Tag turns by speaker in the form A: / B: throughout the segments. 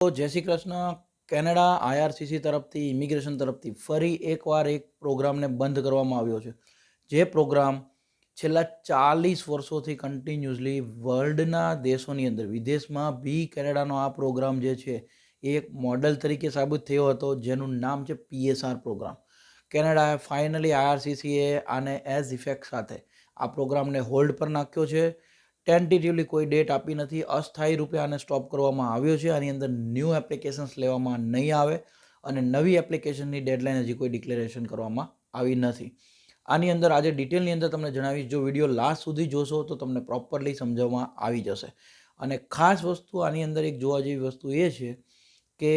A: જય Shri Krishna. Canada IRCC તરફથી, immigration તરફથી ફરી એકવાર એક પ્રોગ્રામને બંધ કરવામાં આવ્યો છે. જે પ્રોગ્રામ છેલ્લા ચાલીસ વર્ષોથી કન્ટિન્યુઅસલી વર્લ્ડના દેશોની અંદર, વિદેશમાં બી કેનેડાનો આ પ્રોગ્રામ જે છે, એ એક મોડલ તરીકે સાબિત થયો હતો, જેનું નામ છે પીએસઆર પ્રોગ્રામ. કેનેડાએ ફાઇનલી આઈઆરસીસીએ આને એઝ ઇફેક્ટ સાથે આ પ્રોગ્રામને હોલ્ડ પર નાખ્યો છે. ટેન્ટેટિવલી કોઈ ડેટ આપી નથી, અસ્થાયી રૂપે આને સ્ટોપ કરવામાં આવ્યો છે. આની અંદર ન્યૂ એપ્લિકેશન્સ લેવામાં નહીં આવે અને નવી એપ્લિકેશનની ડેડલાઇન હજી કોઈ ડિક્લેરેશન કરવામાં આવી નથી. આની અંદર આજે ડિટેલની અંદર તમને જણાવીશ. જો વીડિયો લાસ્ટ સુધી જોશો તો તમને પ્રોપરલી સમજાવવામાં આવી જશે. અને ખાસ વસ્તુ આની અંદર એક જોવા જેવી વસ્તુ એ છે કે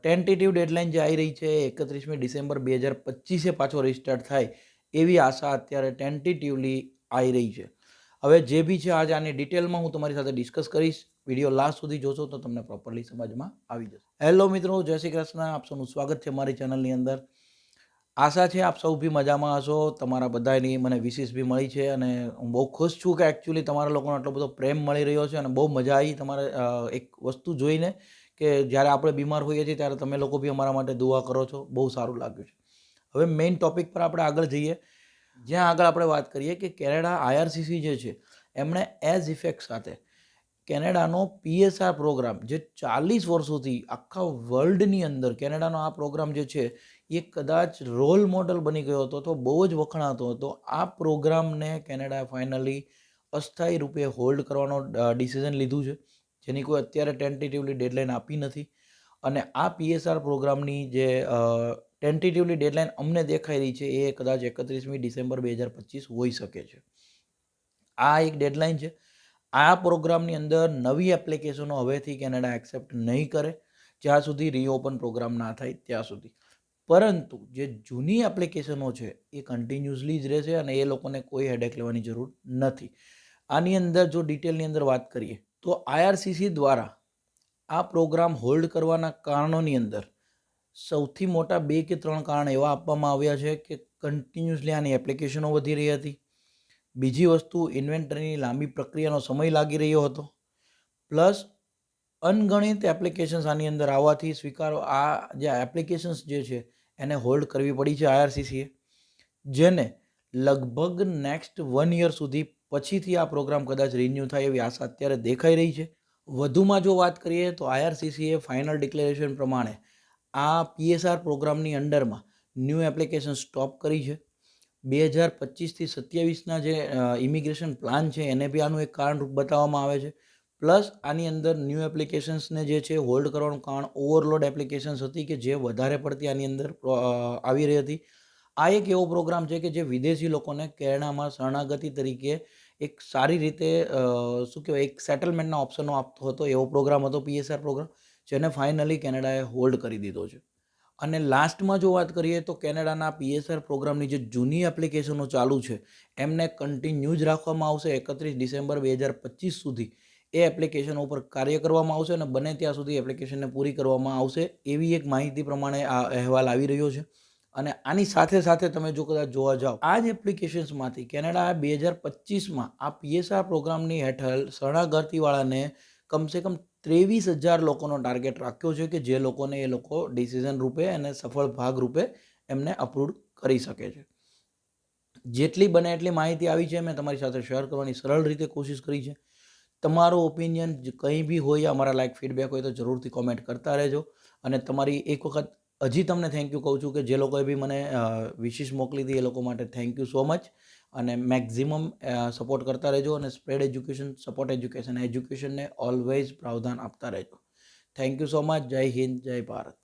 A: ટેન્ટેટિવ ડેડલાઇન જે આવી રહી છે એકત્રીસમી ડિસેમ્બર બે હજાર પચીસે પાછો રિસ્ટાર્ટ થાય એવી આશા અત્યારે ટેન્ટેટિવલી આવી રહી છે. હવે જે બી છે, આજે આની ડિટેલમાં હું તમારી સાથે ડિસ્કસ કરીશ. વીડિયો લાસ્ટ સુધી જોશો તો તમને પ્રોપરલી સમજમાં આવી જશે. હેલો મિત્રો, જય શ્રી કૃષ્ણ. આપ સૌનું સ્વાગત છે મારી ચેનલની અંદર. આશા છે આપ સૌ બી મજામાં હશો. તમારા બધાની મને વિશેષ બી મળી છે અને હું બહુ ખુશ છું કે એકચ્યુઅલી તમારા લોકોનો આટલો બધો પ્રેમ મળી રહ્યો છે અને બહુ મજા આવી તમારે એક વસ્તુ જોઈને કે જ્યારે આપણે બીમાર હોઈએ છીએ ત્યારે તમે લોકો બી અમારા માટે દુઆ કરો છો. બહુ સારું લાગ્યું છે. હવે મેઇન ટોપિક પર આપણે આગળ જઈએ. જ્યાં આગળ આપણે વાત કરીએ કે કેનેડા આઈઆરસીસી જે છે, એમણે એઝ ઇફેક્ટ સાથે કેનેડાનો પીએસઆર પ્રોગ્રામ જે ચાલીસ વર્ષોથી આખા વર્લ્ડની અંદર કેનેડાનો આ પ્રોગ્રામ જે છે, એ કદાચ રોલ મોડલ બની ગયો હતો તો બહુ જ વખણાતો હતો. આ પ્રોગ્રામને કેનેડાએ ફાઇનલી અસ્થાયી રૂપે હોલ્ડ કરવાનો ડિસિઝન લીધું છે. જેની કોઈ અત્યારે ટેન્ટેટિવલી ડેડલાઇન આપી નથી. અને આ પીએસઆર પ્રોગ્રામની જે ટેન્ટેટિવલી ડેડલાઇન અમને દેખાઈ રહી છે, એ કદાચ એકત્રીસમી ડિસેમ્બર બે હજાર પચીસ હોઈ શકે છે. આ એક ડેડલાઇન છે. આ પ્રોગ્રામની અંદર નવી એપ્લિકેશનો હવેથી કેનેડા એક્સેપ્ટ નહીં કરે. જ્યાં સુધી રીઓપન પ્રોગ્રામ ના થાય ત્યાં સુધી. પરંતુ જે જૂની એપ્લિકેશનો છે, એ કન્ટિન્યુઅસલી જ રહેશે અને એ લોકોને કોઈ હેડેક લેવાની જરૂર નથી. આની અંદર જો ડિટેલની અંદર વાત કરીએ, તો આઈઆરસીસી દ્વારા આ પ્રોગ્રામ હોલ્ડ કરવાના કારણોની અંદર સૌથી મોટા બે કે ત્રણ કારણ એવા આપવામાં આવ્યા છે કે કન્ટિન્યુઅસલી આની એપ્લિકેશનો વધી રહી હતી. બીજી વસ્તુ ઇન્વેન્ટરીની લાંબી પ્રક્રિયાનો સમય લાગી રહ્યો હતો. પ્લસ અનગણિત એપ્લિકેશન્સ આની અંદર આવવાથી સ્વીકારો, આ જે એપ્લિકેશન્સ જે છે, એને હોલ્ડ કરવી પડી છે આઈઆરસીસીએ જેને લગભગ નેક્સ્ટ વન યર સુધી પછીથી આ પ્રોગ્રામ કદાચ રિન્યૂ થાય એવી આશા અત્યારે દેખાઈ રહી છે. વધુમાં જો વાત કરીએ તો આઈઆરસીસીએ ફાઇનલ ડિક્લેરેશન પ્રમાણે આ પીએસઆર પ્રોગ્રામની અંડરમાં ન્યૂ એપ્લિકેશન સ્ટોપ કરી છે. બે હજાર પચીસથી સત્યાવીસના જે ઇમિગ્રેશન પ્લાન છે, એને બી આનું એક કારણરૂપ બતાવવામાં આવે છે. પ્લસ આની અંદર ન્યૂ એપ્લિકેશન્સને જે છે હોલ્ડ કરવાનું કારણ ઓવરલોડ એપ્લિકેશન્સ હતી કે જે વધારે પડતી આની અંદર આવી રહી હતી. આ એક એવો પ્રોગ્રામ છે કે જે વિદેશી લોકોને કેરળમાં શરણાગતિ તરીકે એક સારી રીતે શું કહેવાય, એક સેટલમેન્ટના ઓપ્શનો આપતો હતો, એવો પ્રોગ્રામ હતો પીએસઆર પ્રોગ્રામ, જેને ફાઇનલી કેનેડાએ હોલ્ડ કરી દીધો છે. અને લાસ્ટમાં જો વાત કરીએ તો કેનેડાના પીએસઆર પ્રોગ્રામની જે જૂની એપ્લિકેશનો ચાલુ છે, એમને કન્ટિન્યુ જ રાખવામાં આવશે એકત્રીસ ડિસેમ્બર બે હજાર પચીસ સુધી. એ એપ્લિકેશનો ઉપર કાર્ય કરવામાં આવશે અને બને ત્યાં સુધી એપ્લિકેશનને પૂરી કરવામાં આવશે, એવી એક માહિતી પ્રમાણે આ અહેવાલ આવી રહ્યો છે. અને આની સાથે સાથે તમે જો કદાચ જોવા જાઓ, આ જ એપ્લિકેશન્સમાંથી કેનેડા બે હજાર પચીસમાં આ પીએસઆર પ્રોગ્રામની હેઠળ શરણાગતિવાળાને કમસે કમ ત્રેવીસ હજાર લોકોનો ટાર્ગેટ રાખ્યો છે કે જે લોકોને એ લોકો ડિસિઝન રૂપે અને સફળ ભાગ રૂપે એમને અપ્રૂવ કરી શકે છે. જેટલી બને એટલી માહિતી આવી છે, મેં તમારી સાથે શેર કરવાની સરળ રીતે કોશિશ કરી છે. તમારો ઓપિનિયન કંઈ બી હોય, અમારા લાઈક ફીડબેક હોય તો જરૂરથી કોમેન્ટ કરતા રહેજો. અને તમારી એક વખત હજી તમને થેન્ક યુ કહું છું કે જે લોકોએ બી મને વિશેષ મોકલી હતી એ લોકો માટે થેન્ક યુ સો મચ અને મેક્ઝિમમ સપોર્ટ કરતા રહેજો અને સ્પ્રેડ એજ્યુકેશન સપોર્ટ એજ્યુકેશન એજ્યુકેશનને ઓલવેઝ પ્રાવધાન આપતા રહેજો. થેન્ક યુ સો મચ જય હિન્દ, જય ભારત.